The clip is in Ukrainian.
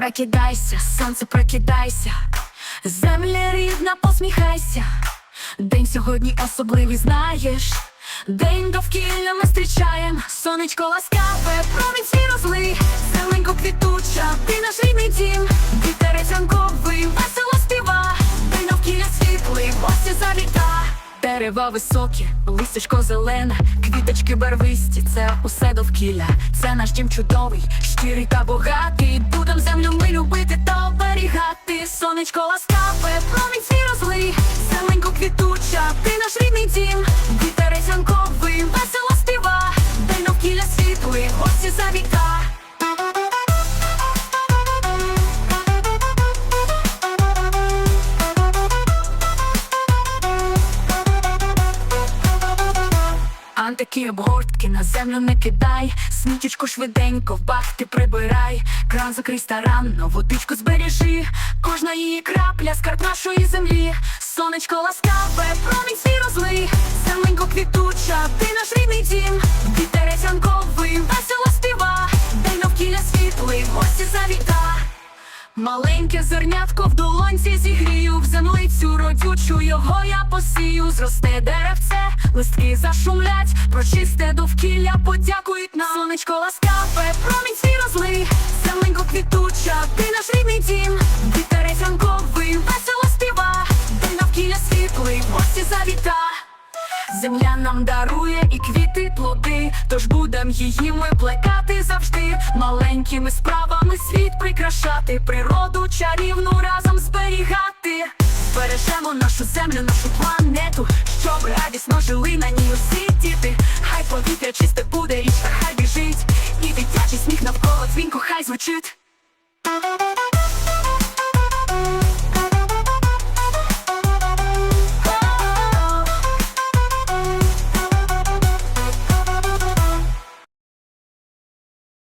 Прокидайся, сонце, прокидайся, земля рідна, посміхайся. День сьогодні особливий знаєш. День довкілля ми зустрічаєм, сонечко ласкаве, промінь Дерева високі, листочко зелене, квіточки барвисті, це усе довкілля, це наш дім чудовий, щирий та богатий. Будем землю ми любити та оберігати. Сонечко ласкаве, промінь свій розлий, зеленько квітуча, ти наш рідний дім, Антики обгортки на землю не кидай, смітічку швиденько в бахти прибирай, кран закрий старанно, водичку збережи, кожна її крапля скарб нашої землі, сонечко ласкаве, промінь свій розлий, зеленько квітуча, ти наш рідний дім, вітерець ранковий, весело співа, день довкілля світлий, гості завіта. Маленьке зернятко в долонці зігрію, в землицю родючу його я посію, зросте деревце, листки зашумлять, про чисте довкілля подякують нам. Сонечко ласкаве, промінь свій розлий, зеленько квітуча, ти наш рідний дім, вітерець ранковий, весело співа, день довкілля світлий, гості завіта. Земля нам дарує і квіти плоди, тож будем її ми плекати завжди, маленькими справами світ прикрашати, природу чарівну разом зберігати. Збережемо нашу землю, нашу планету, щоб радісно жили на ній усі діти. Хай повітря чисте буде, річка хай біжить, і дитячий сміх навколо дзвінку хай звучить.